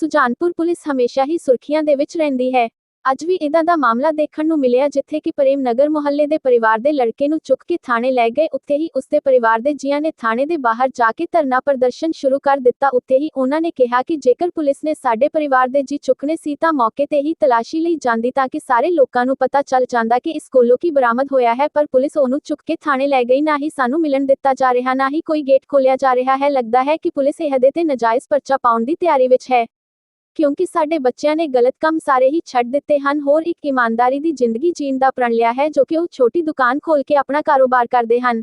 Sujanpur police ਹਮੇਸ਼ਾ ਹੀ ਸੁਰਖੀਆਂ ਦੇ ਵਿੱਚ ਰਹਿੰਦੀ ਹੈ। ਅੱਜ ਵੀ ਇਦਾਂ ਦਾ ਮਾਮਲਾ ਦੇਖਣ ਨੂੰ ਮਿਲਿਆ ਜਿੱਥੇ ਕਿ ਪ੍ਰੇਮ ਨਗਰ ਮੁਹੱਲੇ ਦੇ ਪਰਿਵਾਰ ਦੇ ਲੜਕੇ ਨੂੰ ਚੁੱਕ ਕੇ ਥਾਣੇ ਲੈ ਗਏ। ਉੱਥੇ ਹੀ ਉਸਦੇ ਪਰਿਵਾਰ ਦੇ ਜੀਆਂ ਨੇ ਥਾਣੇ ਦੇ ਬਾਹਰ ਜਾ ਕੇ ਧਰਨਾ ਪ੍ਰਦਰਸ਼ਨ ਸ਼ੁਰੂ ਕਰ ਦਿੱਤਾ। ਉੱਥੇ ਹੀ ਉਹਨਾਂ ਨੇ ਕਿਹਾ ਕਿ ਜੇਕਰ ਪੁਲਿਸ ਨੇ ਸਾਡੇ ਪਰਿਵਾਰ ਦੇ ਜੀ ਚੁੱਕਣੇ ਸੀ ਤਾਂ ਮੌਕੇ ਤੇ ਹੀ ਤਲਾਸ਼ੀ ਲਈ ਜਾਂਦੀ ਤਾਂ ਕਿ ਸਾਰੇ ਲੋਕਾਂ ਨੂੰ ਪਤਾ ਚੱਲ ਜਾਂਦਾ ਕਿ ਇਸ ਕੋਲੋਂ ਕੀ ਬਰਾਮਦ ਹੋਇਆ ਹੈ, ਪਰ ਪੁਲਿਸ ਉਹਨੂੰ ਚੁੱਕ ਕੇ ਥਾਣੇ ਲੈ ਗਈ। ਨਾ ਹੀ ਸਾਨੂੰ ਮਿਲਣ ਦਿੱਤਾ ਜਾ ਰਿਹਾ, ਨਾ ਹੀ ਕੋਈ ਗੇਟ ਖੋਲਿਆ ਜਾ ਰਿਹਾ ਹੈ। ਲੱਗਦਾ ਹੈ ਕਿ ਪੁਲਿਸ ਇਹਦੇ ਤੇ ਨਜਾਇਜ਼ ਪਰਚਾ ਪਾਉਣ ਦੀ ਤਿਆਰੀ ਵਿੱਚ ਹੈ। ਕਿਉਂਕਿ ਸਾਡੇ ਬੱਚਿਆਂ ਨੇ ਗਲਤ ਕੰਮ ਸਾਰੇ ਹੀ ਛੱਡ ਦਿੱਤੇ ਹਨ। ਹੋਰ ਇੱਕ ਇਮਾਨਦਾਰੀ ਦੀ ਜ਼ਿੰਦਗੀ ਜੀਣ ਦਾ ਪ੍ਰਣ ਲਿਆ ਹੈ, ਜੋ ਕਿ ਉਹ ਛੋਟੀ ਦੁਕਾਨ ਖੋਲ ਕੇ ਆਪਣਾ ਕਾਰੋਬਾਰ ਕਰਦੇ ਹਨ।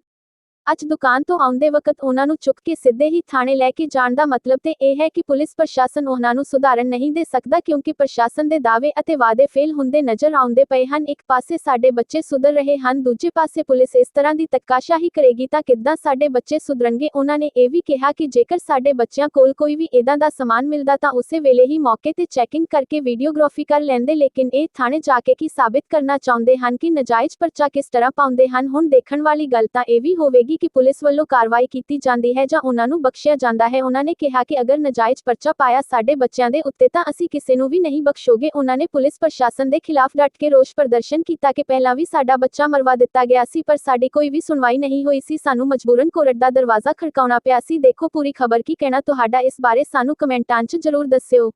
ਅੱਜ ਦੁਕਾਨ ਤੋਂ ਆਉਂਦੇ ਵਕਤ ਉਹਨਾਂ ਨੂੰ ਚੁੱਕ ਕੇ ਸਿੱਧੇ ਹੀ ਥਾਣੇ ਲੈ ਕੇ ਜਾਣ ਦਾ ਮਤਲਬ ਤੇ ਇਹ ਹੈ ਕਿ ਪੁਲਿਸ ਪ੍ਰਸ਼ਾਸਨ ਉਹਨਾਂ ਨੂੰ ਸੁਧਾਰਨ ਨਹੀਂ ਦੇ ਸਕਦਾ ਕਿਉਂਕਿ ਪ੍ਰਸ਼ਾਸਨ ਦੇ ਦਾਅਵੇ ਅਤੇ ਵਾਅਦੇ ਫੇਲ ਹੁੰਦੇ ਨਜ਼ਰ ਆਉਂਦੇ ਪਏ ਹਨ। ਇੱਕ ਪਾਸੇ ਸਾਡੇ ਬੱਚੇ ਸੁਧਰ ਰਹੇ ਹਨ, ਦੂਜੇ ਪਾਸੇ ਪੁਲਿਸ ਇਸ ਤਰ੍ਹਾਂ ਦੀ ਤੱਕਾਸ਼ਾਹੀ ਕਰੇਗੀ ਤਾਂ ਕਿੱਦਾਂ ਸਾਡੇ ਬੱਚੇ ਸੁਧਰਨਗੇ? ਉਹਨਾਂ ਨੇ ਇਹ ਵੀ ਕਿਹਾ ਕਿ ਜੇਕਰ ਸਾਡੇ ਬੱਚਿਆਂ ਕੋਲ ਕੋਈ ਵੀ ਇਦਾਂ ਦਾ ਸਮਾਨ ਮਿਲਦਾ ਤਾਂ ਉਸੇ ਵੇਲੇ ਹੀ ਮੌਕੇ ਤੇ ਚੈਕਿੰਗ ਕਰਕੇ ਵੀਡੀਓਗ੍ਰਾਫੀ ਕਰ ਲੈਂਦੇ, ਲੇਕਿਨ ਇਹ ਥਾਣੇ ਜਾ ਕੇ ਕੀ ਸਾਬਿਤ ਕਰਨਾ ਚਾਹੁੰਦੇ ਹਨ ਕਿ ਨਜਾਇਜ਼ ਪਰਚਾ ਕਿਸ ਤਰ੍ਹਾਂ ਪਾਉਂਦੇ ਹਨ? ਹੁਣ ਦੇਖਣ ਵਾਲੀ ਗੱਲ ਤਾਂ ਇਹ ਵੀ ਹੋਵੇਗੀ ਕਿ ਪੁਲਿਸ ਵੱਲੋਂ ਕਾਰਵਾਈ ਕੀਤੀ ਜਾਂਦੀ ਹੈ ਜਾਂ ਉਹਨਾਂ ਨੂੰ ਬਖਸ਼ਿਆ ਜਾਂਦਾ ਹੈ। ਉਹਨਾਂ ਨੇ ਕਿਹਾ ਕਿ ਅਗਰ ਨਜਾਇਜ਼ ਪਰਚਾ ਪਾਇਆ ਸਾਡੇ ਬੱਚਿਆਂ ਦੇ ਉੱਤੇ ਤਾਂ ਅਸੀਂ ਕਿਸੇ ਨੂੰ ਵੀ ਨਹੀਂ ਬਖਸ਼ੋਗੇ। ਉਹਨਾਂ ਨੇ ਪੁਲਿਸ ਪ੍ਰਸ਼ਾਸਨ ਦੇ ਖਿਲਾਫ ਡਟ ਕੇ ਰੋਸ ਪ੍ਰਦਰਸ਼ਨ ਕੀਤਾ ਕਿ ਪਹਿਲਾਂ ਵੀ ਸਾਡਾ ਬੱਚਾ ਮਰਵਾ ਦਿੱਤਾ ਗਿਆ ਸੀ, ਪਰ ਸਾਡੀ ਕੋਈ ਵੀ ਸੁਣਵਾਈ ਨਹੀਂ ਹੋਈ ਸੀ। ਸਾਨੂੰ ਮਜਬੂਰਨ ਕੋਰਟ ਦਾ ਦਰਵਾਜ਼ਾ ਖੜਕਾਉਣਾ ਪਿਆ ਸੀ। ਦੇਖੋ ਪੂਰੀ ਖਬਰ ਕੀ ਕਹਿਣਾ ਤੁਹਾਡਾ। ਇਸ ਬਾਰੇ ਸਾਨੂੰ ਕਮੈਂਟਾਂ 'ਚ ਜ਼ਰੂਰ ਦੱਸਿਓ।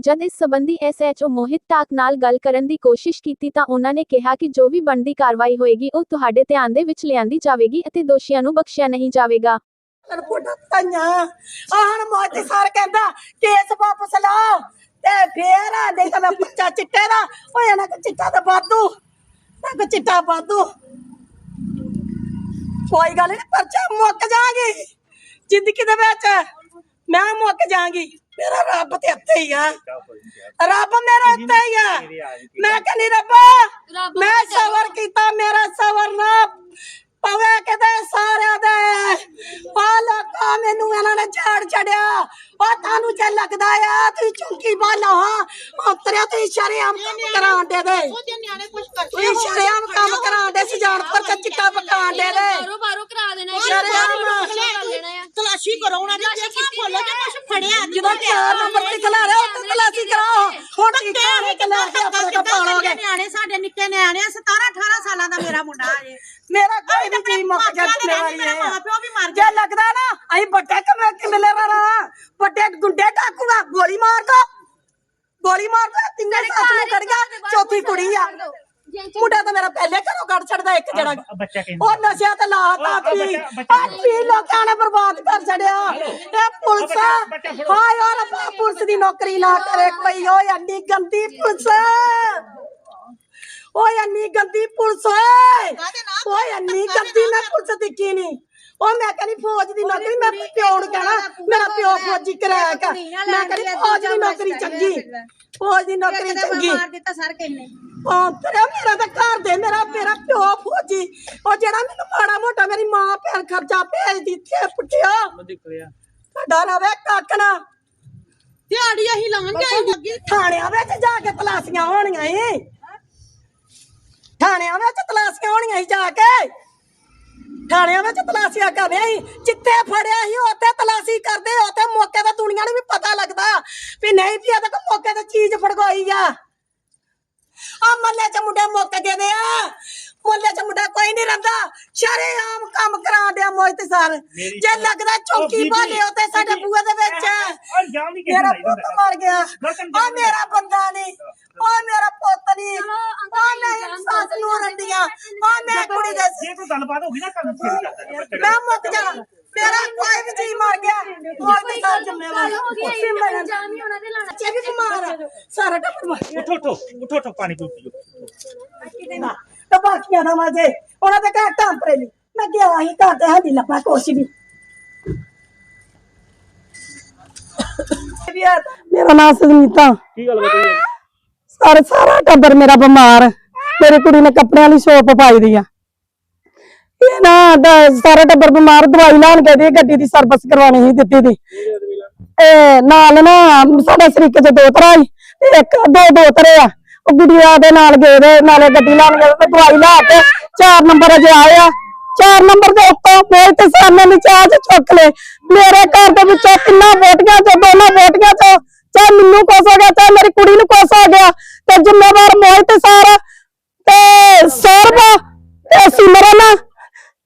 ਜਦ ਇਸ ਸੰਬੰਧੀ ਐਸਐਚਓ ਮੋਹਿਤ ਟਾਕ ਨਾਲ ਗੱਲ ਕਰਨ ਦੀ ਕੋਸ਼ਿਸ਼ ਕੀਤੀ ਤਾਂ ਉਹਨਾਂ ਨੇ ਕਿਹਾ ਕਿ ਜੋ ਵੀ ਬਣਦੀ ਕਾਰਵਾਈ ਹੋਏਗੀ, ਉਹ ਤੁਹਾਡੇ ਧਿਆਨ ਦੇ ਵਿੱਚ ਲਿਆਂਦੀ ਜਾਵੇਗੀ ਅਤੇ ਦੋਸ਼ੀਆਂ ਨੂੰ ਬਖਸ਼ਿਆ ਨਹੀਂ ਜਾਵੇਗਾ। ਰਿਪੋਰਟਾਂ ਤਾਈਆਂ ਆਹਣ ਮੋਦੀ ਸਰ ਕਹਿੰਦਾ, ਕੇਸ ਵਾਪਸ ਲਾਓ ਤੇ ਫੇਰ ਆਂਦੇ ਕਿ ਮੈਂ ਬੱਚਾ ਚਿੱਟੇ ਦਾ। ਹੋ ਜਾਣਾ ਚਿੱਟਾ ਤਾਂ ਬਾਦੂ ਨਾ ਕਿ ਚਿੱਟਾ ਬਾਦੂ ਕੋਈ ਗੱਲ ਨਹੀਂ ਪਰਚਾ ਮੁੱਕ ਜਾਗੀ ਜ਼ਿੰਦਗੀ ਦੇ ਵਿੱਚ। ਮੈਂ ਮੁੱਕ ਜਾਗੀ ਮੇਰਾ ਰੱਬ ਤੇ ਉੱਤੇ ਹੀ ਆ। ਰੱਬ ਮੇਰਾ ਉੱਤੇ ਹੀ ਆ। ਮੈਂ ਕਹਿੰਦੀ ਰੱਬਾ ਮੈਂ ਸਬਰ ਕੀਤਾ ਮੇਰਾ ਸਬਰ ਨਾ ਪਵੇ ਕਿਤੇ ਸਾਰਿਆਂ ਦੇ। ਆ ਲੋਕਾਂ ਮੈਨੂੰ ਇਹਨਾਂ ਨੇ ਝਾੜ ਛੜਿਆ ਉਹ ਤੁਹਾਨੂੰ ਜੇ ਲੱਗਦਾ ਆ ਤੁਸੀਂ ਚੁੰਕੀ ਬਾਲਾ ਹਾਂ। ਉਤਰਿਆ ਤੁਸੀਂ ਸ਼ਰੇਆਮ ਕੰਮ ਕਰਾਉਣ ਦੇ ਦੇ। ਤੁਸੀਂ ਸ਼ਰੇਆਮ ਕੰਮ ਕਰਾਉਣ ਦੇ ਸੁਜਾਨਪੁਰ ਚ ਚਿੱਟਾ ਪਕਾਉਣ ਦੇ ਦੇ। ਬਾਰੋ ਬਾਰੋ ਕਰਾ ਦੇਣਾ। ਸ਼ਰੇਆਮ ਤਲਾਸ਼ੀ ਕਰੋ ਉਹਨਾਂ ਦੀ ਚੇਕਾ ਖੋਲੋ ਕਿ ਕੁਝ ਫੜਿਆ ਜਦੋਂ ਚਾਰ ਨੰਬਰ ਤੇ ਖਲਾ ਰਿਹਾ? ਉੱਥੇ ਤਲਾਸ਼ੀ ਕਰਾਓ। ਹੁਣ ਟੀਕਾ ਨੇ ਕਲਾ ਕੇ ਆਪਣੇ ਕੋਲ ਪਾਲੋਗੇ ਨਿਆਣੇ ਸਾਡੇ ਨਿੱਕੇ ਨਿਆਣੇ 17 18 ਸਾਲਾਂ ਦਾ ਮੇਰਾ ਮੁੰਡਾ ਜੇ। ਮੇਰਾ ਕੋਈ ਵੀ ਚੀਜ਼ ਮੁੱਕ ਜਾ ਮੇਰਾ ਹੈ। ਮਾਂ ਪਿਓ ਵੀ ਮਰ ਜੇ ਲੱਗਦਾ ਨਾ ਅਸੀਂ ਵੱਡੇ ਕਮੇ ਕਿ ਮਿਲੇ ਰਣਾ ਵੱਡੇ ਗੁੰਡੇ ਡਾਕੂ ਗੋਲੀ ਮਾਰ ਦੋ। ਗੋਲੀ ਮਾਰ ਦੋ ਤਿੰਨੇ ਸਾਥ ਨੂੰ ਖੜ ਗਿਆ ਚੌਥੀ ਕੁੜੀ ਆ। ਮੁੰਡਾ ਤਾਂ ਮੇਰਾ ਪਹਿਲੇ ਘਰੋਂ ਕੱਢ ਛੱਡਦਾ ਇੱਕ ਜਣਾ ਬੱਚਾ ਕਹਿੰਦਾ। ਉਹ ਨਸ਼ਿਆਂ ਤੇ ਲਾਤਾ ਉਹ ਪੀ ਬੱਚਾ- ਬੱਚਾ। ਆ ਪੀ ਲੋਕਾਂ ਨੇ ਬਰਬਾਦ ਕਰ ਛੜਿਆ ਇਹ ਪੁਲਿਸ ਬੱਚਾ- ਬੱਚਾ ਫੜੋ। ਹਾਏ ਓ ਰੱਬਾ ਪੁਲਿਸ ਦੀ ਨੌਕਰੀ ਨਾ ਕਰੇ ਕੋਈ। ਓਏ ਐਨੀ ਗੰਦੀ ਪੁਲਿਸ। ਓਏ ਐਨੀ ਗੰਦੀ ਪੁਲਿਸ। ਓਏ ਓਏ ਐਨੀ ਗੰਦੀ ਮੈਂ ਪੁਲਿਸ ਦੇਖੀ ਨਹੀਂ। ਉਹ ਮੈਂ ਕਹਿੰਦੀ ਫੌਜ ਦੀ ਨੌਕਰੀ ਮੈਂ ਪਿਓ ਨੂੰ ਕਹਿਣਾ ਮੇਰਾ ਪਿਓ ਫੌਜੀ ਕਰਾਇਆ ਕਰ ਮੈਂ ਕਹਿੰਦੀ ਫੌਜ ਦੀ ਨੌਕਰੀ ਚੰਗੀ। ਫੌਜ ਦੀ ਨੌਕਰੀ ਚੰਗੀ। ਮਾਰ ਦਿੱਤਾ ਸਰ ਕਿੰਨੇ ਉਹ ਤੇਰਾ ਮੇਰਾ ਤਾਂ ਘਰ ਦੇ ਮੇਰਾ ਮੇਰਾ ਪਿਓ ਫੌਜੀ। ਉਹ ਜਿਹੜਾ ਮੈਨੂੰ ਮਾੜਾ ਮੋਟਾ ਮੇਰੀ ਮਾਂ ਭੈਣ ਖਰਚਾ ਭੇਜਦੀ ਤੇ ਪੁੱਟਿਆ ਤੁਹਾਡਾ ਰਵੇ ਕੱਖ ਨਾ। ਦਿਹਾੜੀ ਅਸੀਂ ਲਾਂਗੇ ਲੱਗੀ। ਥਾਣਿਆਂ ਵਿੱਚ ਜਾ ਕੇ ਤਲਾਸ਼ੀਆਂ ਹੋਣੀਆਂ ਏ ਥਾਣਿਆਂ ਵਿੱਚ ਤਲਾਸ਼ੀਆਂ ਹੋਣੀਆਂ ਸੀ ਜਾ ਕੇ। ਥਾਣਿਆਂ ਵਿੱਚ ਤਲਾਸ਼ੀਆਂ ਕਰਦੇ ਸੀ ਜਿੱਥੇ ਫੜਿਆ ਸੀ ਉੱਥੇ ਤਲਾਸ਼ੀ ਕਰਦੇ ਉੱਥੇ ਮੌਕੇ ਤੇ ਦੁਨੀਆ ਨੂੰ ਵੀ ਪਤਾ ਲੱਗਦਾ ਵੀ ਨਹੀਂ ਵੀ ਇਹ ਤਾਂ ਮੌਕੇ ਤੇ ਚੀਜ਼ ਫੜਗਾਈ ਆ। ਮੱਲੇ ਚ ਮੁੰਡੇ ਮੁੱਕ ਗਏ ਆ। ਮੁੱਲੇ ਚ ਮੁੰਡਾ ਕੋਈ ਨਹੀਂ ਰਹਿੰਦਾ। ਸ਼ਰੇਆਮ ਕੰਮ ਕਰਾ ਦਿਆ ਮੋਹਿਤ ਸਰ। ਜੇ ਲੱਗਦਾ ਚੌਕੀ ਭਾਲੇ ਉੱਤੇ ਸਾਡੇ ਬੂਹੇ ਦੇ ਵਿੱਚ। ਮੇਰਾ ਨੂੰ ਪੁੱਤ ਮਰ ਗਿਆ। ਆ ਮੇਰਾ ਬੰਦਾ ਨਹੀਂ। ਆ ਮੇਰਾ ਪੁੱਤ ਨਹੀਂ। ਆ ਮੈਂ ਸਾਸ ਨੂੰ ਰੰਡੀਆਂ ਆ ਮੈਂ ਕੁੜੀ ਦੇ ਜੇ ਕੋਈ ਗੱਲਬਾਤ ਹੋ ਗਈ ਨਾ ਕੰਮ ਫਿਰ ਕਰਦਾ ਮੈਂ ਮੁੱਕ ਜਾਣਾ। ਮੇਰਾ ਕੋਈ ਵੀ ਜੀ ਮਰ ਗਿਆ। ਕੋਈ ਤੇ ਸਾਰ ਜ਼ਿੰਮੇਵਾਰ ਉਸੇ ਮਰਨ। ਜਾਮੀ ਉਹਨਾਂ ਦੇ ਲਾਣਾ ਚੇ ਵੀ ਬਿਮਾਰ ਆ। ਸਾਰਾ ਟੱਬਰ ਮਰ ਉਠੋ ਉਠੋ ਉਠੋ ਉਠੋ ਪਾਣੀ ਪੀ ਪੀਓ। ਗਿਆ ਤੇ ਬਾਕੀਆਂ ਦਾ ਮਾਜੇ। ਉਹਨਾਂ ਦੇ ਘਰ ਟਾਂਪਰੇ ਲਈ ਮੈਂ ਗਿਆ ਹੀ ਘਰ ਤੇ ਹੱਡੀ ਲੱਭਾ ਕੁਛ ਵੀ। ਮੇਰਾ ਨਾਮ ਸੁਨੀਤਾ। ਕੀ ਗੱਲ ਬਤਾਈ ਸਾਰਾ ਸਾਰਾ ਟੱਬਰ ਮੇਰਾ ਬਿਮਾਰ। ਮੇਰੀ ਕੁੜੀ ਨੇ ਕੱਪੜਿਆਂ ਦੀ ਸ਼ੋਪ ਪਾਈ ਦੀ ਆ। ਇਹ ਨਾ ਸਾਰਾ ਟੱਬਰ ਬਿਮਾਰ ਦਵਾਈ ਲੈਣ ਗਏ ਦੀ ਗੱਡੀ ਦੀ ਸਰਵਿਸ ਕਰਵਾਉਣੀ ਸੀ, ਦਿੱਤੀ ਦੀ। ਇਹ ਨਾਲ ਨਾ ਸਾਡਾ ਸਰੀਕੇ ਚ ਦੋ ਤਰ੍ਹਾਂ ਸੀ ਇੱਕ, ਦੋ ਦੋ ਤਰ੍ਹਾਂ ਆ। ਉਹ ਗੁੜੀਆਂ ਦੇ ਨਾਲ ਗਏ ਦੇ ਨਾਲੇ ਗੱਡੀ ਲੈਣ ਗਏ ਤੇ ਦਵਾਈ ਲੈ ਕੇ ਚਾਰ ਨੰਬਰ ਅਜੇ ਆਇਆ ਚਾਰ ਨੰਬਰ ਦੇ ਉੱਤੋਂ ਫੇਰ ਤੇ ਸਾਹਮਣੇ ਨੇ ਚਾਹ ਚ ਚੁੱਕ ਲਏ। ਮੇਰੇ ਘਰ ਦੇ ਵਿੱਚੋਂ ਕਿੰਨਾ ਵੋਟੀਆਂ ਚ, ਦੋਨਾਂ ਵੋਟੀਆਂ ਚ ਚਾਹ ਮੈਨੂੰ ਕੁਛ ਹੋ ਗਿਆ, ਚਾਹ ਮੇਰੀ ਕੁੜੀ ਨੂੰ ਕੁਛ ਹੋ ਗਿਆ, ਤੇ ਜ਼ਿੰਮੇਵਾਰ ਮੋਹਿਤ ਸਾਰਾ ਤੇ ਸਰਬ ਤੇ ਸਿਮਰਨ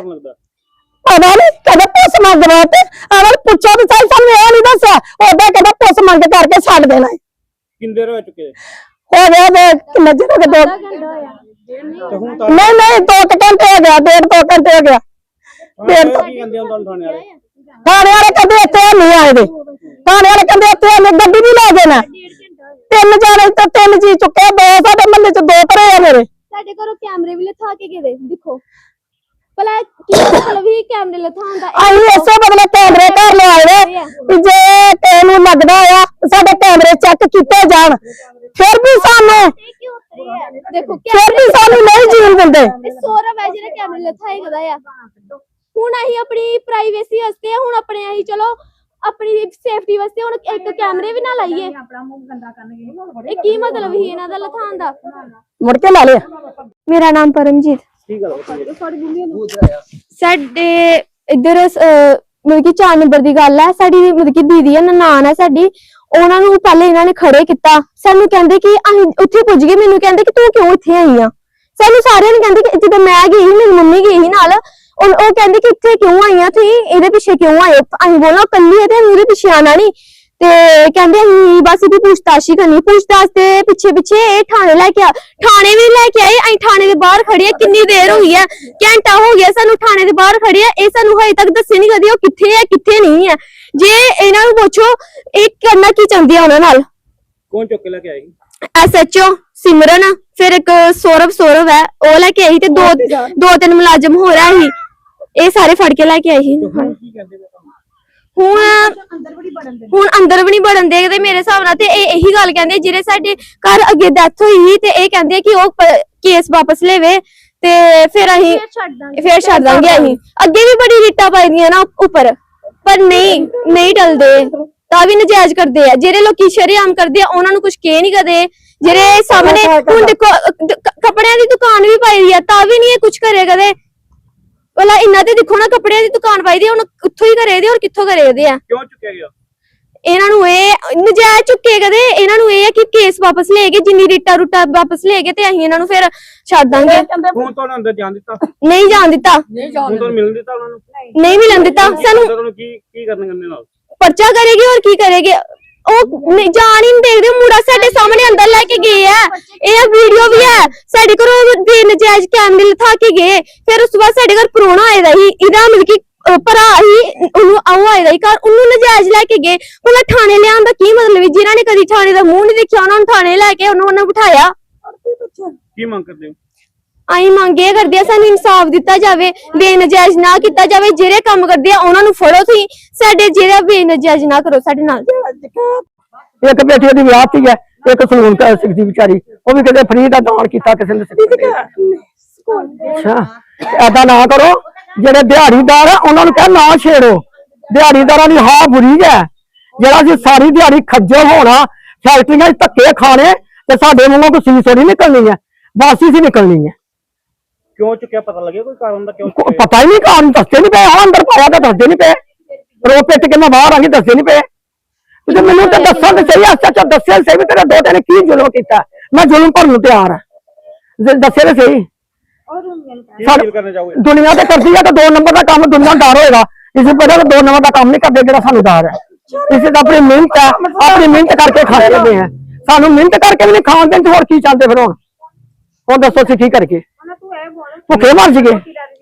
ਕਿਉਂ ਹੀ ਕੀ ਕਾਰਨ ਲੱਗਦਾ? ਪਤਾ ਨਹੀਂ ਕਦੇ ਪੁੱਛ ਮੰਗਵਾ ਤੇ। ਅਗਰ ਪੁੱਛੋ ਵੀ ਸਹੀ ਸਾਨੂੰ ਇਹ ਨਹੀਂ ਦੱਸਿਆ। ਉਹਦਾ ਕਹਿੰਦਾ ਪੁੱਛ ਮੰਗ ਕਰਕੇ ਛੱਡ ਦੇਣਾ ਏ। ਕਿੰਦੇ ਰੋ ਚੁੱਕੇ? ਹੋ ਗਿਆ ਦੇ ਕਿੰਨੇ ਚਿਰ ਹੋ ਗਿਆ ਦੋ ਤੇ ਹੁਣ ਤਾਂ ਨਹੀਂ ਨਹੀਂ ਦੋ ਕੁ ਘੰਟੇ ਹੋ ਗਿਆ ਡੇਢ ਦੋ ਘੰਟੇ ਹੋ ਗਿਆ ਫਿਰ ਕੀ ਕਹਿੰਦੇ ਉਹਨਾਂ ਨੂੰ ਥਾਣੇ ਵਾਲੇ? ਥਾਣੇ ਵਾਲੇ ਕਹਿੰਦੇ ਇੱਥੇ ਨਹੀਂ ਆਏ ਦੇ ਥਾਣੇ ਵਾਲੇ ਕਹਿੰਦੇ ਇੱਥੇ ਹਲੇ ਗੱਡੀ ਵੀ ਲੈ ਜਾਣਾ ਤਿੰਨ ਜਾਣੇ ਤਾਂ ਤਿੰਨ ਜੀ ਚੁੱਕੇ ਦੋ ਸਾਡੇ ਮਹੱਲੇ ਚ ਦੋ ਘਰੇ ਆ ਮੇਰੇ। ਸਾਡੇ ਘਰੋਂ ਕੈਮਰੇ ਵੀ ਲਥਾ ਕੇ ਗਏ ਦੇ, ਦੇਖੋ। ਭਲਾ ਕੀ ਮਤਲਬ ਹੀ ਕੈਮਰੇ ਲਥਾਉਣ ਦਾ ਇਹ? ਅਸੀਂ ਇਸੇ ਬਦਲੇ ਕੈਮਰੇ ਘਰ ਲਵਾਏ ਨੇ ਵੀ ਜੇ ਕਿਸੇ ਨੂੰ ਲੱਗਦਾ ਆ ਤਾਂ ਸਾਡੇ ਕੈਮਰੇ ਚੈੱਕ ਕੀਤੇ ਜਾਣ ਫਿਰ ਵੀ ਸਾਨੂੰ ਕਿਉਂ ਉਤਰੇ ਆ ਦੇਖੋ ਫਿਰ ਵੀ ਸਾਨੂੰ ਨਹੀਂ ਜੀਣ ਦਿੰਦੇ। ਇਹ ਸੌਰਵ ਹੈ ਜਿਹੜਾ ਕੈਮਰੇ ਲਥਾਏ ਕਦਾ ਆ। ਹੁਣ ਅਸੀਂ ਆਪਣੀ ਪ੍ਰਾਈਵੇਸੀ ਵਾਸਤੇ ਹੁਣ ਆਪਣੇ ਅਸੀਂ ਚਲੋ ਆਪਣੀ ਸੇਫਟੀ ਵਾਸਤੇ ਹੁਣ ਇੱਕ ਕੈਮਰੇ ਵੀ ਨਾ ਲਾਈਏ। ਇਹ ਕੀ ਮਤਲਬ ਹੀ ਇਹਨਾਂ ਦਾ ਲਥਾਉਣ ਦਾ ਮੁੜ ਕੇ ਲਾ ਲਿਆ। ਮੇਰਾ ਨਾਮ ਪਰਮਜੀਤ। ਕੀ ਗੱਲ ਹੋਈ ਸਾਡੇ ਇੱਧਰ ਅਹ, ਮਤਲਬ ਕਿ 4 ਨੰਬਰ ਦੀ ਗੱਲ ਹੈ ਸਾਡੀ ਮਤਲਬ ਕਿ ਦੀਦੀ ਹੈ ਨਨਾਣ ਹੈ ਸਾਡੀ। ਉਹਨਾਂ ਨੂੰ ਪਹਿਲੇ ਇਹਨਾਂ ਨੇ ਖੜੇ ਕੀਤਾ। ਸਾਨੂੰ ਕਹਿੰਦੇ ਕਿ ਅਸੀਂ ਉੱਥੇ ਪੁੱਜ ਗਏ। ਮੈਨੂੰ ਕਹਿੰਦੇ ਕਿ ਤੂੰ ਕਿਉਂ ਇੱਥੇ ਆਈ ਆ? ਸਾਨੂੰ ਸਾਰਿਆਂ ਨੂੰ ਕਹਿੰਦੇ ਕਿ ਜਦੋਂ ਮੈਂ ਗਈ ਸੀ ਮੇਰੀ ਮੰਮੀ ਗਈ ਸੀ ਨਾਲ ਉਹ ਉਹ ਕਹਿੰਦੇ ਕਿ ਇੱਥੇ ਕਿਉਂ ਆਈ ਆ ਤੁਸੀਂ? ਇਹਦੇ ਪਿੱਛੇ ਕਿਉਂ ਆਏ ਹੋ? ਅਸੀਂ ਬੋਲਾਂ ਕੱਲੀ ਹੈ ਤੇ ਅਸੀਂ ਇਹਦੇ ਪਿੱਛੇ ਆਣਾ ਨਹੀਂ ਤੇ ਕਹਿੰਦੇ ਅਸੀਂ ਬਸ ਇਹਦੀ ਪੁੱਛਤਾਛ ਕਰਨੀ ਪੁੱਛਤਾਛ ਦੇ ਪਿੱਛੇ ਪਿੱਛੇ ਇਹ ਥਾਣੇ ਲੈ ਕੇ ਆ ਥਾਣੇ ਵੀ ਲੈ ਕੇ ਆਏ ਅਸੀਂ ਥਾਣੇ ਦੇ ਬਾਹਰ ਖੜੇ ਆ ਕਿੰਨੀ ਦੇਰ ਹੋਈ ਹੈ ਘੰਟਾ ਹੋ ਗਿਆ ਸਾਨੂੰ ਥਾਣੇ ਦੇ ਬਾਹਰ ਖੜੇ ਆ ਇਹ ਸਾਨੂੰ ਹਜੇ ਤੱਕ ਦੱਸੇ ਨਹੀਂ ਕਦੇ ਉਹ ਕਿੱਥੇ ਹੈ ਕਿੱਥੇ ਨਹੀਂ ਹੈ ਜੇ ਇਹਨਾਂ ਨੂੰ ਪੁੱਛੋ ਇਹ ਕਰਨਾ ਕੀ ਚਾਹੁੰਦੇ ਆ ਉਹਨਾਂ ਨਾਲ? ਕੌਣ ਚੁੱਕ ਕੇ ਲੈ ਕੇ ਆਈ ਐਸਐਚਓ ਸਿਮਰਨ ਫਿਰ ਇੱਕ ਸੌਰਵ ਸੌਰਵ ਹੈ ਉਹ ਲੈ ਕੇ ਆਈ ਤੇ ਦੋ ਦੋ ਤਿੰਨ ਮੁਲਾਜ਼ਮ ਹੋ ਰਿਹਾ ਸੀ। ਇਹ ਸਾਰੇ ਫੜ ਕੇ ਲੈ ਕੇ ਆਏ ਸੀ। ਹੁਣ ਕੀ ਕਹਿੰਦੇ ਹੁਣ ਹੁਣ ਅੰਦਰ ਵੀ ਨਹੀਂ ਵੜਨ ਦੇਗੇ ਮੇਰੇ ਹਿਸਾਬ ਨਾਲ ਤੇ ਇਹ ਇਹੀ ਗੱਲ ਕਹਿੰਦੇ ਜਿਹੜੇ ਸਾਡੇ ਘਰ ਅੱਗੇ ਡੈਥ ਹੋਈ ਸੀ ਤੇ ਇਹ ਕਹਿੰਦੇ ਕਿ ਉਹ ਕੇਸ ਵਾਪਸ ਲੈਵੇ ਤੇ ਫਿਰ ਅਸੀਂ ਫਿਰ ਛੱਡ ਦਾਂਗੇ। ਅਸੀਂ। ਅੱਗੇ ਵੀ ਬੜੀ ਰਿੱਟਾਂ ਪਾਈਆਂ ਨਾ ਉੱਪਰ ਪਰ ਨਹੀਂ ਨਹੀਂ ਟਲਦੇ। ਤਾਂ ਵੀ ਨਜਾਇਜ਼ ਕਰਦੇ ਆ। ਜਿਹੜੇ ਲੋਕੀ ਸ਼ਰੇਆਮ ਕਰਦੇ ਆ ਉਹਨਾਂ ਨੂੰ ਕੁਝ ਕਹਿ ਨਹੀਂ ਕਦੇ। ਜਿਹੜੇ ਸਾਹਮਣੇ ਹੁਣ ਦੇਖੋ ਅ, ਦ- ਕ- ਕੱਪੜਿਆਂ ਦੀ ਦੁਕਾਨ ਵੀ ਪਾਈ ਆ ਤਾਂ ਵੀ ਨਹੀਂ ਇਹ ਕੁਝ ਕਰੇ ਕਦੇ। ਭਲਾ ਇਹਨਾਂ ਤੇ ਦੇਖੋ ਨਾ ਕੱਪੜਿਆਂ ਦੀ ਦੁਕਾਨ ਪਾਈ ਦੀ ਆ, ਹੁਣ ਉੱਥੋਂ ਹੀ ਕਰੇ ਦੇ ਹੋਰ ਕਿੱਥੋਂ ਕਰੇ ਦੇ ਆ? ਕਿਉਂ ਚੁੱਕਿਆ ਗਿਆ ਇਹਨਾਂ ਨੂੰ ਇਹ ਨਜਾਇਜ਼ ਚੁੱਕੇ ਕਦੇ ਇਹਨਾਂ ਨੂੰ ਇਹ ਹੈ ਕਿ ਕੇਸ ਵਾਪਸ ਲੈ ਕੇ ਜਿੰਨੀ ਰਿਟਾ ਰੁਟਾ ਵਾਪਸ ਲੈ ਕੇ ਤੇ ਅਸੀਂ ਇਹਨਾਂ ਨੂੰ ਫਿਰ ਛੱਡ ਦਾਂਗੇ। ਹੁਣ ਤੁਹਾਨੂੰ ਅੰਦਰ ਜਾਣ ਦਿੱਤਾ। ਨਹੀਂ ਜਾਣ ਦਿੱਤਾ। ਹੁਣ ਤੁਹਾਨੂੰ ਮਿਲਣ ਦਿੱਤਾ ਉਹਨਾਂ ਨੂੰ। ਨਹੀਂ ਮਿਲਣ ਦਿੱਤਾ। ਸਾਨੂੰ ਤੁਹਾਨੂੰ ਕੀ ਕੀ ਕਰਨ ਗੰਦੇ ਨਾਲ? ਪਰਚਾ ਕਰੇਗੀ ਹੋਰ ਕੀ ਕਰੇਗੇ? ਉਹ ਨਹੀਂ- ਜਾਣ ਹੀ ਨਹੀਂ ਦੇਖਦੇ ਮੁੰਡਾ ਸਾਡੇ ਸਾਹਮਣੇ ਅੰਦਰ ਲੈ ਕੇ ਗਏ ਆ। ਇਹ ਵੀਡੀਓ ਵੀ ਹੈ ਸਾਡੇ ਘਰੋਂ ਬੇਨਜਾਇਜ਼ ਕੈਮਰੇ ਲਥਾ ਕੇ ਗਏ। ਫਿਰ ਉਸ ਤੋਂ ਬਾਅਦ ਸਾਡੇ ਘਰ ਪਰੋਣਾ ਆਇਆ ਦਾ ਸੀ। ਇਹਦਾ ਮਤਲਬ ਕਿ ਅਹ, ਭਰਾ ਹੀ ਉਹਨੂੰ ਆਉ ਆਇਆ ਦਾ ਸੀ ਘਰ। ਉਹਨੂੰ ਨਜਾਇਜ਼ ਲੈ ਕੇ ਗਏ। ਹੁਣ ਥਾਣੇ ਲਿਆਉਣ ਦਾ ਕੀ ਮਤਲਬ ਹੈ? ਜਿਨ੍ਹਾਂ ਨੇ ਕਦੀ ਥਾਣੇ ਦਾ ਮੂੰਹ ਨਹੀਂ ਦੇਖਿਆ ਉਹਨਾਂ ਨੂੰ ਥਾਣੇ ਲੈ ਕੇ ਉਹਨੂੰ ਉਹਨਾਂ ਬਿਠਾਇਆ। ਕੀ ਮੰਗ ਕਰਦੇ ਹੋ? ਅਸੀਂ ਮੰਗ ਇਹ ਕਰਦੇ ਆ, ਸਾਨੂੰ ਇਨਸਾਫ ਦਿੱਤਾ ਜਾਵੇ, ਬੇਨਜਾਇਜ਼ ਨਾ ਕੀਤਾ ਜਾਵੇ, ਜਿਹੜੇ ਕੰਮ ਕਰਦੇ ਆ, ਉਹਨਾਂ ਨੂੰ ਫੜੋ ਤੁਸੀਂ। ਸਾਡੇ ਜਿਹੜਾ ਬੇਨਜਾਇਜ਼ ਨਾ ਕਰੋ ਸਾਡੇ ਨਾਲ। ਇੱਕ ਬੇਟੀ ਉਹਦੀ ਵਿਆਹਤੀ ਹੈ ਇੱਕ ਸਲੂਨ ਕਰ ਸਕਦੀ ਵਿਚਾਰੀ। ਉਹ ਵੀ ਕਿਤੇ ਫਰੀ ਦਾ ਦਾਨ ਕੀਤਾ ਕਿਸੇ ਨੇ ਅੱਛਾ। ਐਦਾਂ ਨਾ ਕਰੋ, ਜਿਹੜੇ ਦਿਹਾੜੀਦਾਰ ਆ, ਉਹਨਾਂ ਨੂੰ ਕਹਿ ਨਾ ਛੇੜੋ। ਦਿਹਾੜੀਦਾਰਾਂ ਦੀ ਹਾਂ ਬੁਰੀ ਹੈ। ਜਿਹੜਾ ਅਸੀਂ ਸਾਰੀ ਦਿਹਾੜੀ ਖੱਜਲ ਹੋਣਾ ਫੈਕਟਰੀਆਂ 'ਚ ਧੱਕੇ ਖਾਣੇ, ਤੇ ਸਾਡੇ ਮੂੰਹੋਂ ਕੋਈ ਸੀਸ ਥੋੜੀ ਨਿਕਲਣੀ ਹੈ। ਬਾਸੀ ਸੀ ਨਿਕਲਣੀ ਹੈ। ਕਿਉਂ ਚੁੱਕਿਆ ਪਤਾ ਲੱਗਿਆ ਕੋਈ ਕਾਰਨ ਦਾ ਕਿਉਂ ਕੋ- ਚੁੱਕਿਆ ਪਤਾ ਹੀ ਨਹੀਂ ਕਾਰਨ ਦੱਸਦੇ ਨਹੀਂ ਪਏ ਹਾਂ ਅੰਦਰ ਪਾਇਆ ਤਾਂ ਦੱਸਦੇ ਨਹੀਂ ਪਏ ਰੋ ਪਿੱਟ ਕੇ ਮੈਂ ਬਾਹਰ ਆ ਕੇ ਦੱਸਦੇ ਨਹੀਂ ਪਏ ਤੇ ਮੈਨੂੰ ਤਾਂ ਦੱਸਾਂ ਤੇ ਸਹੀ ਅੱਛਾ ਅੱਛਾ ਦੱਸਿਆ ਸਹੀ ਵੀ ਤੇਰਾ ਦੋਤੇ ਨੇ ਕੀ ਜ਼ੁਲਮ ਕੀਤਾ ਮੈਂ ਜ਼ੁਲਮ ਭਰਨ ਨੂੰ ਤਿਆਰ ਹਾਂ ਜੇ ਦੱਸੇ ਤੇ ਸਹੀ ਕੀ ਸਾਡੇ- ਫੀਲ ਕਰਨਾ ਚਾਹੋਗੇ ਦੁਨੀਆ ਤੇ ਕਰਦੀ ਹੈ ਤਾਂ ਦੋ ਨੰਬਰ ਦਾ ਕੰਮ ਦੁਨੀਆ ਡਰ ਹੋਏਗਾ ਇਸ ਪਤਾ ਤਾਂ ਦੋ ਨੰਬਰ ਦਾ ਕੰਮ ਨਹੀਂ ਕਰਦੇ ਜਿਹੜਾ ਸਾਨੂੰ ਡਰ ਹੈ ਇਸੇ ਤਾਂ ਆਪਣੀ ਮਿਹਨਤ ਹੈ ਆਪਣੀ ਮਿਹਨਤ ਕਰਕੇ ਖਾਂਦੇ ਪਏ ਆ ਸਾਨੂੰ ਮਿਹਨਤ ਕਰਕੇ ਵੀ ਨਹੀਂ ਖਾਣ ਦੇਣ ਤੇ ਹੋਰ ਕੀ ਚਾਹੁੰਦੇ ਫਿਰ ਹੁਣ ਹੁਣ ਦੱਸੋ ਅਸੀਂ ਕੀ ਕਰਕੇ ਭੁੱਖੇ ਮਰ ਜੀਗੇ।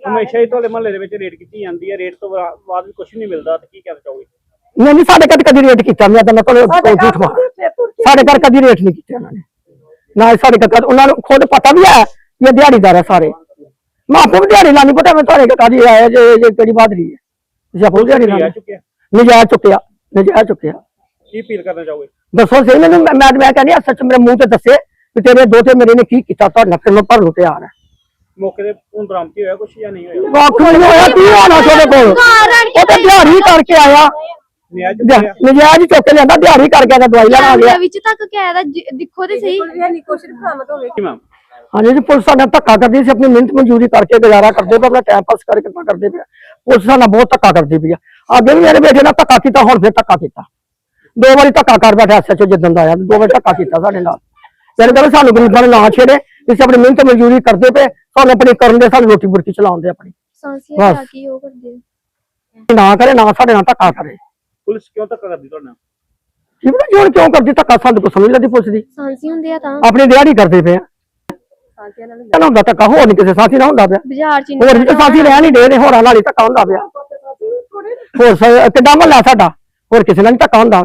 ਹਮੇਸ਼ਾ ਹੀ ਤੁਹਾਡੇ ਮਹੱਲੇ ਦੇ ਵਿੱਚ ਰੇਟ ਕੀਤੀ ਜਾਂਦੀ ਹੈ। ਰੇਟ ਤੋਂ ਬਾ- ਬਾਅਦ ਵੀ ਕੁਝ ਨਹੀਂ ਮਿਲਦਾ ਤੇ ਕੀ ਕਹਿਣਾ ਚਾਹੋਗੇ? ਨਹੀਂ ਨਹੀਂ ਸਾਡੇ ਘਰ ਕਦੀ ਰੇਟ ਕੀਤਾ ਮੈਂ ਤਾਂ ਮੈਂ ਕੋਲ ਕੋਈ ਝੂਠ ਮਾਰ ਸਾਡੇ ਘਰ ਕਦੀ ਰੇਟ ਨਹੀਂ ਕੀਤਾ ਉਹਨਾਂ ਨੇ। ਨਾ ਹੀ ਸਾਡੇ ਘਰ ਉਹਨਾਂ ਨੂੰ ਖੁਦ ਪਤਾ ਵੀ ਹੈ ਵੀ ਇਹ ਦਿਹਾੜੀਦਾਰ ਹੈ ਸਾਰੇ। ਮੈਂ ਆਪੇ ਵੀ ਦਿਹਾੜੀ ਲਾਣੀ ਪਤਾ ਮੈਂ ਤੁਹਾਡੇ ਘਰ ਕਾਦੀ ਆਇਆ ਜੇ ਜੇ ਕਿਹੜੀ ਬਾਦਰੀ ਹੈ। ਜੇ ਆਪੋ ਦਿਹਾੜੀ ਆ ਲਾਣੀ ਚੁੱਕਿਆ ਨਜਾਇਜ਼ ਚੁੱਕਿਆ ਨਜਾਇਜ਼ ਚੁੱਕਿਆ। ਕੀ ਅਪੀਲ ਕਰਨਾ ਚਾਹੋਗੇ? ਦੱਸੋ ਸਹੀ ਮੈਨੂੰ ਮੈਂ ਮੈਂ ਮੈਂ ਕਹਿੰਦੀ ਸੱਚ ਮੇਰੇ ਮੂੰਹ ਤੇ ਦੱਸੇ ਕਿ ਤੇਰੇ ਦੋਤੇ ਮੇਰੇ ਨੇ ਕੀ ਕੀਤਾ ਤੁਹਾਡੇ ਨਾਲ ਫਿਰ ਮੈਂ ਭਰਨ ਨੂੰ ਤਿਆਰ ਹਾਂ ਮੌਕੇ ਤੇ ਹੁਣ ਬਰਾਮਦ ਕੀ ਹੋਇਆ ਕੁਛ ਜਾਂ ਨਹੀਂ ਹੋਇਆ? ਕੱਖ ਨਹੀਂ ਹੋਇਆ ਕੀ ਹੋਣਾ ਤੁਹਾਡੇ ਕੋਲ। ਉਹ ਤਾਂ ਦਿਹਾੜੀ ਕਰਕੇ ਆਇਆ। ਨਿਆਜ ਦਿਹਾ- ਨਜਾਇਜ਼ ਚੁੱਕ ਕੇ ਲਿਆਂਦਾ ਦਿਹਾੜੀ ਕਰਕੇ ਆਇਆ ਦਵਾਈ ਲੈਣ ਆ ਗਿਆ। ਵਿੱਚ ਤੱਕ ਕਿਹਾ ਦਾ ਦੇਖੋ ਤੇ ਸਹੀ। ਕੀ ਮੈਮ ਹਾਂਜੀ ਜੀ ਪੁਲਿਸ ਸਾਡਾ ਧੱਕਾ ਕਰਦੀ ਸੀ ਆਪਣੀ ਮਿਹਨਤ ਮਜ਼ਦੂਰੀ ਕਰਕੇ ਗੁਜ਼ਾਰਾ ਕਰਦੇ ਪਏ ਆਪਣਾ ਟਾਈਮ ਪਾਸ ਕਰਕੇ ਤਾਂ ਕਰਦੇ ਪਏ। ਪੁਲਿਸ ਸਾਡਾ ਬਹੁਤ ਧੱਕਾ ਕਰਦੀ ਪਈ ਆ। ਅੱਗੇ ਵੀ ਮੇਰੇ ਬੇਟੇ ਨਾਲ ਧੱਕਾ ਕੀਤਾ ਹੁਣ ਫਿਰ ਧੱਕਾ ਕੀਤਾ। ਦੋ ਵਾਰੀ ਧੱਕਾ ਕਰ ਬੈਠਾ ਐਸਐਚਓ ਜਿੱਦਣ ਦਾ ਆਇਆ ਦੋ ਵਾਰੀ ਧੱਕਾ ਕੀਤਾ ਸਾਡੇ ਨਾਲ। ਕਹਿੰਦੇ ਸਾਨੂੰ ਗਰੀਬਾਂ ਨੂੰ ਨਾ ਛੇੜੇ ਅਸੀਂ ਆਪਣੀ ਮਿਹਨਤ ਮਜ਼ਦੂਰੀ ਕਰਦੇ ਪਏ ਸਾਨੂੰ ਆਪਣੀ ਕਰਨ ਦੇ ਸਾਨੂੰ ਰੋਟੀ ਬੁਰਕੀ ਚਲਾਉਂਦੇ ਆਪਣੀ। ਸਾਂਸੀਆਂ ਬਸ। ਜਾ ਕੇ ਉਹ ਕਰਦੇ ਆ। ਨਾ ਕਰੇ ਨਾ ਸਾਡੇ ਨਾਲ ਧੱਕਾ ਕਰੇ। ਪੁਲਿਸ ਕਿਉਂ ਧੱਕਾ ਕਰਦੀ ਤੁਹਾਡੇ ਨਾਲ? ਕੀ ਪਤਾ ਜੀ ਹੁਣ ਕਿਉਂ ਕਰਦੀ ਧੱਕਾ ਸਾਨੂੰ ਕੋਈ ਸਮਝ ਲੱਗਦੀ ਪੁਲਿਸ ਦੀ। ਸਾਂਸੀ ਹੁੰਦੇ ਆ ਤਾਂ। ਆਪਣੀ ਦਿਹਾੜੀ ਕਰਦੇ ਪਏ ਆ। ਕਹਿੰਦਾ ਹੁੰਦਾ ਧੱਕਾ ਹੋਰ ਨਹੀਂ ਕਿਸੇ ਸਾਥੀ ਨਾਲ ਹੁੰਦਾ ਪਿਆ। ਬਾਜ਼ਾਰ ਚ ਹੋਰ ਵੀ ਤਾਂ ਸਾਥੀ ਰਹਿ ਨਹੀਂ ਦੇ ਨੇ ਹੋਰਾਂ ਨਾਲ ਹੀ ਧੱਕਾ ਹੁੰਦਾ ਪਿਆ। ਹੋਰ ਸ- ਕਿੱਡਾ ਮਹੱਲਾ ਸਾਡਾ ਹੋਰ ਕਿਸੇ ਨਾਲ ਨਹੀਂ ਧੱਕਾ ਹੁੰਦਾ।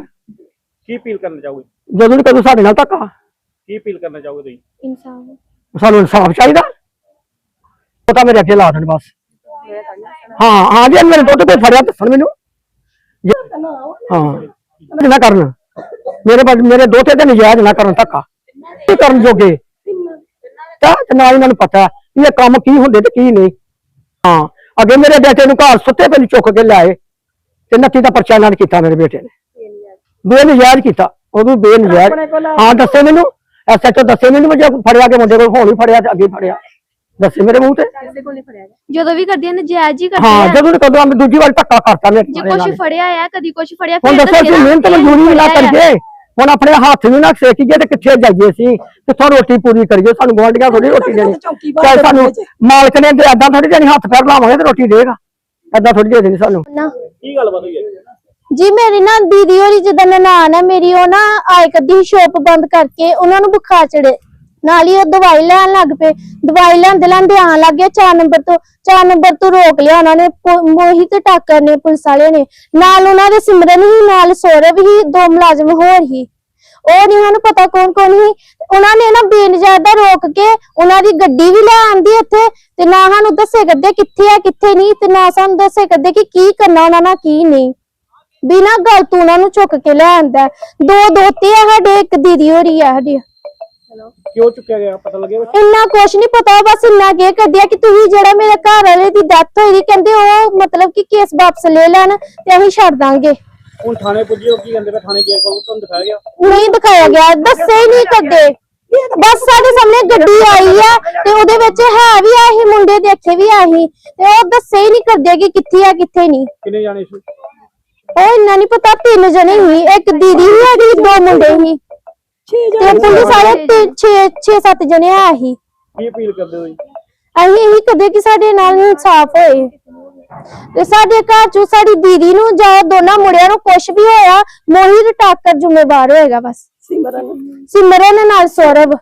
ਕੀ ਅਪੀਲ ਕਰਨਾ ਚਾਹੋਗੇ ਜਦੋਂ ਵੀ ਕਦੋਂ ਸਾਡੇ ਨਾਲ ਧੱਕਾ। ਕੀ ਅਪੀਲ ਕਰਨਾ ਚਾਹੋਗੇ ਤੁਸੀਂ? ਇਨਸਾਫ। ਸਾਨੂੰ ਇਨਸਾਫ ਚਾਹੀਦਾ। ਉਹ ਤਾਂ ਮੇਰੇ ਅੱਗੇ ਲਾ ਦੇਣ ਬਸ। ਹਾਂ ਹਾਂ ਜੀ ਮੇਰੇ ਦੁੱਧ ਕੋਈ ਫੜਿਆ ਦੱਸਣ ਮੈਨੂੰ। ਹਾਂ ਨਾ ਕਰਨ। ਮੇਰੇ ਬਸ ਮੇਰੇ ਦੋਤੇ ਤੇ ਨਜਾਇਜ਼ ਨਾ ਕਰਨ ਧੱਕਾ। ਕੀ ਕਰਨ ਜੋਗੇ। ਤਾਂ ਨਾਲ ਇਹਨਾਂ ਨੂੰ ਪਤਾ ਇਹ ਕੰਮ ਕੀ ਹੁੰਦੇ ਤੇ ਕੀ ਨਹੀਂ। ਹਾਂ ਅੱਗੇ ਮੇਰੇ ਬੇਟੇ ਨੂੰ ਘਰ ਸੁੱਤੇ ਨੂੰ ਚੁੱਕ ਕੇ ਲਿਆਏ। ਤੇ ਨੱਤੀ ਦਾ ਪਰਚਾ ਇਹਨਾਂ ਨੇ ਕੀਤਾ ਮੇਰੇ ਬੇਟੇ ਨੇ। ਬੇਨਜਾਇਜ਼ ਕੀਤਾ। ਉਹ ਵੀ ਬੇਨਜਾਇਜ਼। ਹਾਂ ਦੱਸੇ ਮੈਨੂੰ। ਐਸਐਚਓ ਦੱਸੇ ਮੈਨੂੰ ਮੈਂ ਫੜਿਆ ਕੇ ਮੁੰਡੇ ਕੋਲ ਹੁਣ ਫੜਿਆ ਤੇ ਅੱਗੇ ਫੜਿਆ। ਦੱਸੇ ਮੇਰੇ ਮੂੰਹ ਤੇ। ਜਦੋਂ ਵੀ ਕਰਦੇ ਆ ਨਜਾਇਜ਼ ਹੀ ਕਰਦੇ ਹਾਂ ਆ। ਜਦੋਂ ਕਦੋਂ ਮੈਂ ਦੂਜੀ ਵਾਰ ਧੱਕਾ ਕਰਤਾ ਮੇਰੇ ਜੇ ਨਾਲ। ਨੇ। ਫੜਿਆ ਆ ਕਦੀ ਕੁਛ ਫੜਿਆ ਹੁਣ ਫਿਰ ਦੱਸੋ ਅਸੀਂ ਮਿਹਨਤ ਮਜ਼ਦੂਰੀ ਨਾ ਕਰੀਏ। ਹੁਣ ਆਪਣੇ ਹੱਥ ਵੀ ਨਾ ਸੇਕੀਏ ਤੇ ਕਿੱਥੇ ਜਾਈਏ ਅਸੀਂ? ਕਿੱਥੋਂ ਰੋਟੀ ਪੂਰੀ ਕਰੀਏ ਸਾਨੂੰ ਗੁਆਂਢੀਆਂ ਥੋੜੀ ਰੋਟੀ ਦੇਣੀ। ਚੌਂਕੀ ਬਾਹਰ ਚਾਹੇ ਦੇ ਸਾਨੂੰ। ਮਾਲਕ ਨੇ ਤੇ ਏਦਾਂ ਥੋੜੀ ਦੇਣੀ ਹੱਥ ਪੈਰ ਲਾਵਾਂਗੇ ਤੇ ਰੋਟੀ ਦੇਗਾ। ਏਦਾਂ ਥੋੜੀ ਦੇ ਦੇਣੀ ਸਾਨੂੰ। ਨਾ। ਕੀ ਗੱਲਬਾਤ ਹੋਈ ਹੈ? ਜੀ ਮੇਰੀ ਨਾ ਦੀਦੀ ਹੋਰੀ ਜਦੋਂ ਨਨਾਣ ਹੈ ਮੇਰੀ ਉਹ ਨਾ ਆਏ ਕਦੀ ਸ਼ੋਪ ਬੰਦ ਕਰਕੇ ਉਹਨਾਂ ਨੂੰ ਬੁਖਾਰ ਚੜੇ ਨਾਲ ਹੀ ਉਹ ਦਵਾਈ ਲੈਣ ਲੱਗ ਪਏ। ਦਵਾਈ ਲੈਂਦੇ ਲੈਂਦੇ ਆਣ ਲੱਗ ਗਏ 4 ਨੰਬਰ ਤੋਂ 4 ਨੰਬਰ ਤੋਂ ਰੋਕ ਲਿਆ ਉਹਨਾਂ ਨੇ, ਪੁ- ਮੋਹਿਤ ਟਾਕਰ ਨੇ, ਪੁਲਿਸ ਵਾਲੇ ਨੇ। ਨਾਲ ਉਹਨਾਂ ਦੇ ਸਿਮਰਨ ਹੀ ਨਾਲ ਸੌਰਵ ਹੀ ਦੋ ਮੁਲਾਜ਼ਮ ਹੋਰ ਹੀ ਉਹ ਨਹੀਂ ਸਾਨੂੰ ਪਤਾ ਕੌਣ ਕੌਣ ਹੀ ਉਹਨਾਂ ਨੇ ਨਾ ਬੇਨਜਾਇਦਾ ਰੋਕ ਕੇ ਉਹਨਾਂ ਦੀ ਗੱਡੀ ਵੀ ਲੈ ਆਂਦੀ ਇੱਥੇ, ਤੇ ਨਾ ਸਾਨੂੰ ਦੱਸੇ ਕਰਦੇ ਕਿੱਥੇ ਆ, ਕਿੱਥੇ ਨਹੀਂ, ਤੇ ਨਾ ਸਾਨੂੰ ਦੱਸੇ ਕਰਦੇ ਕਿ ਕੀ ਕਰਨਾ ਉਹਨਾਂ ਨਾਲ, ਕੀ ਨਹੀਂ। ਬਿਨਾਂ ਗੱਲ ਤੋਂ ਉਹਨਾਂ ਨੂੰ ਚੁੱਕ ਕੇ ਲੈ ਆਂਦਾ। ਦੋ ਦੋਤੇ ਆ ਸਾਡੇ, ਇੱਕ ਦੀਦੀ ਹੋਰੀ ਆ ਸਾਡੀ। ਕਿਉਂ ਚੁੱਕਿਆ ਗਿਆ? ਪਤਾ ਲੱਗਿਆ? ਇੰਨਾ ਕੁਛ ਨਹੀਂ ਪਤਾ ਬਸ ਇੰਨਾ ਕੀ ਕਰਦੇ ਆ ਕਿ ਤੁਸੀਂ ਜਿਹੜਾ ਮੇਰੇ ਘਰ ਵਾਲੇ ਦੀ ਡੈਥ ਹੋਈ ਦੀ ਕਹਿੰਦੇ ਉਹ ਮਤਲਬ ਕਿ ਕੇਸ ਵਾਪਸ ਲੈ ਲੈਣ ਤੇ ਅਸੀਂ ਛੱਡ ਦਾਂਗੇ। ਹੁਣ ਥਾਣੇ ਪੁੱਜੇ ਹੋ ਕੀ ਕਹਿੰਦੇ ਪਏ? ਥਾਣੇ ਗਿਆ ਕੋਲ ਤੁਹਾਨੂੰ ਦਿਖਾਇਆ ਗਿਆ? ਨਹੀਂ ਦਿਖਾਇਆ ਗਿਆ ਦੱਸੇ ਹੀ ਨਹੀਂ ਕਰਦੇ ਬਸ ਸਾਡੇ ਸਾਹਮਣੇ ਗੱਡੀ ਆਈ ਆ ਤੇ ਉਹਦੇ ਵਿੱਚ ਹੈ ਵੀ ਆਹੀ ਮੁੰਡੇ ਦੇਖੇ ਵੀ ਆਹੀ ਤੇ ਉਹ ਦੱਸੇ ਹੀ ਨਹੀਂ ਕਰਦੇ ਕਿ ਕਿੱਥੇ ਆ ਕਿੱਥੇ ਨਹੀਂ। ਕਿੰਨੇ ਜਾਣੇ ਸੀ? ਉਹ ਇੰਨਾ ਨਹੀਂ ਪਤਾ ਤਿੰਨ ਜਣੇ ਹੀ ਇੱਕ ਦੀਦੀ ਹੀ ਸਾਡੀ ਦੋ ਮੁੰਡੇ ਹੀ ਤੇ ਪੁਲਿਸ ਸਾਰੇ 6 6 7 ਜਣੇ ਆ ਹੀ ਕੀ ਅਪੀਲ ਕਰਦੇ ਹੋ ਜੀ? ਅਸੀਂ ਇਹੀ ਕਦੇ ਕਿ ਸਾਡੇ ਨਾਲ ਇਨਸਾਫ ਹੋਏ। ਤੇ ਸਾਡੇ ਘਰ ਚੋਂ ਸਾਡੀ ਦੀਦੀ ਨੂੰ ਜਾਂ ਦੋਨਾਂ ਮੁੰਡਿਆਂ ਨੂੰ ਕੁਝ ਵੀ ਹੋਇਆ ਮੋਹਿਤ ਟਾਕਰ ਜ਼ਿੰਮੇਵਾਰ ਹੋਏਗਾ ਬਸ। ਸਿਮਰਨ। ਸਿਮਰਨ ਨਾਲ ਸੌਰਵ।